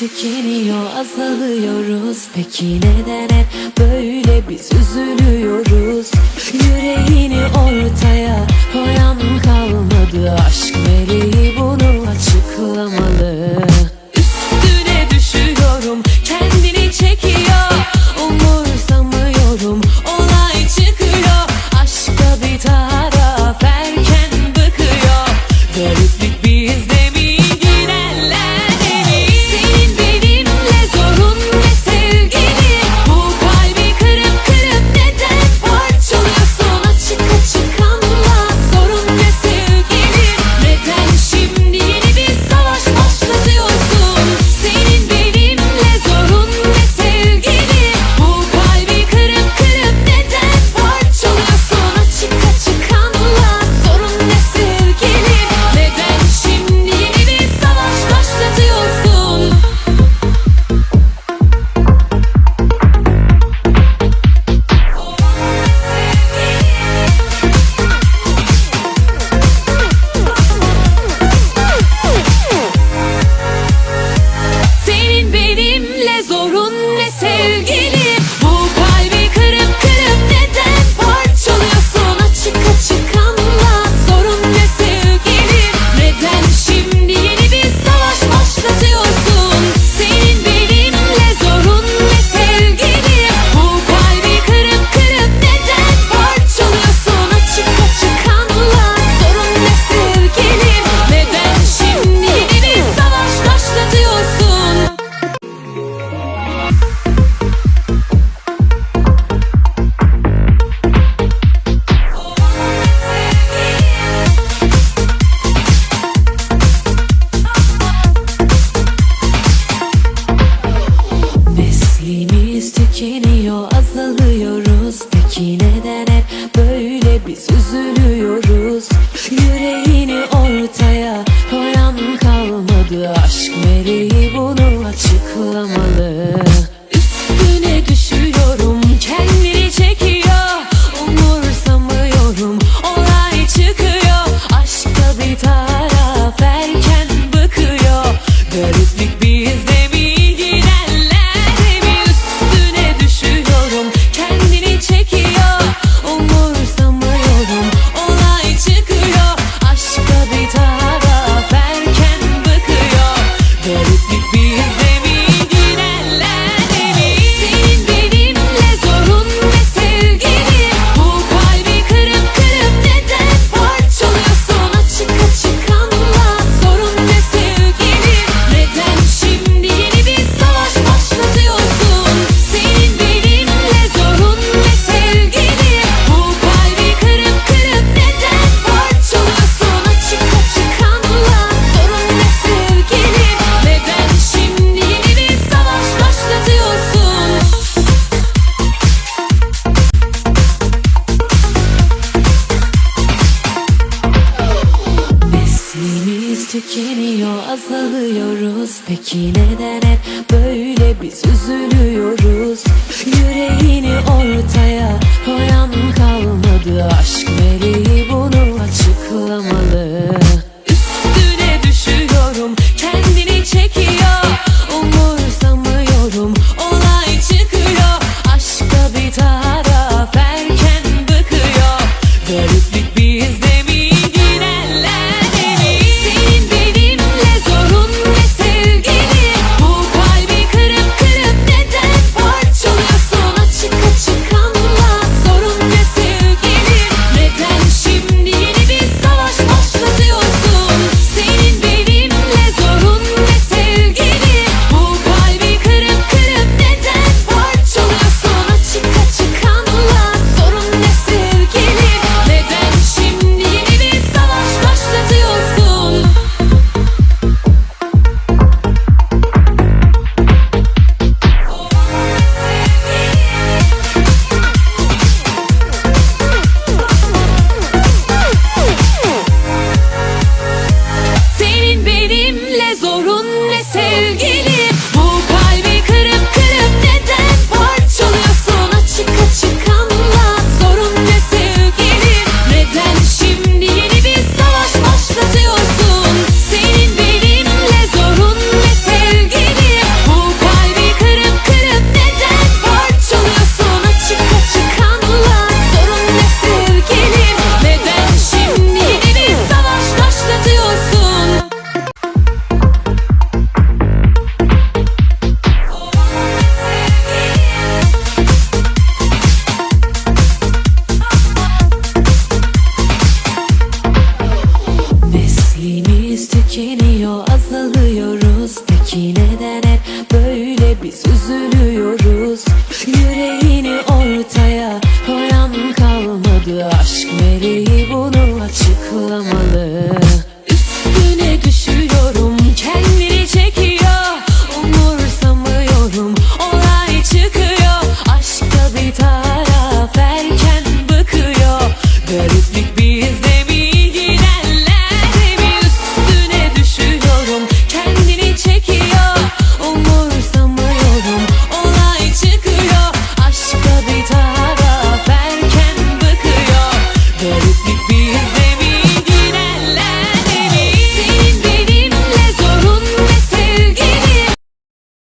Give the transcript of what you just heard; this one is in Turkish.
tükeniyor azalıyoruz. Peki neden hep böyle biz üzülüyoruz? Yüreğini ortaya koyan kalmadı aşk. Aşk nereyi bunu açıklamalı. Üstüne düşüyorum kendini çekiyor. Umursamıyorum olay çıkıyor. Aşk da biter could it be? Peki neden hep böyle biz üzülüyoruz? Yüreğini ortaya koyan Biz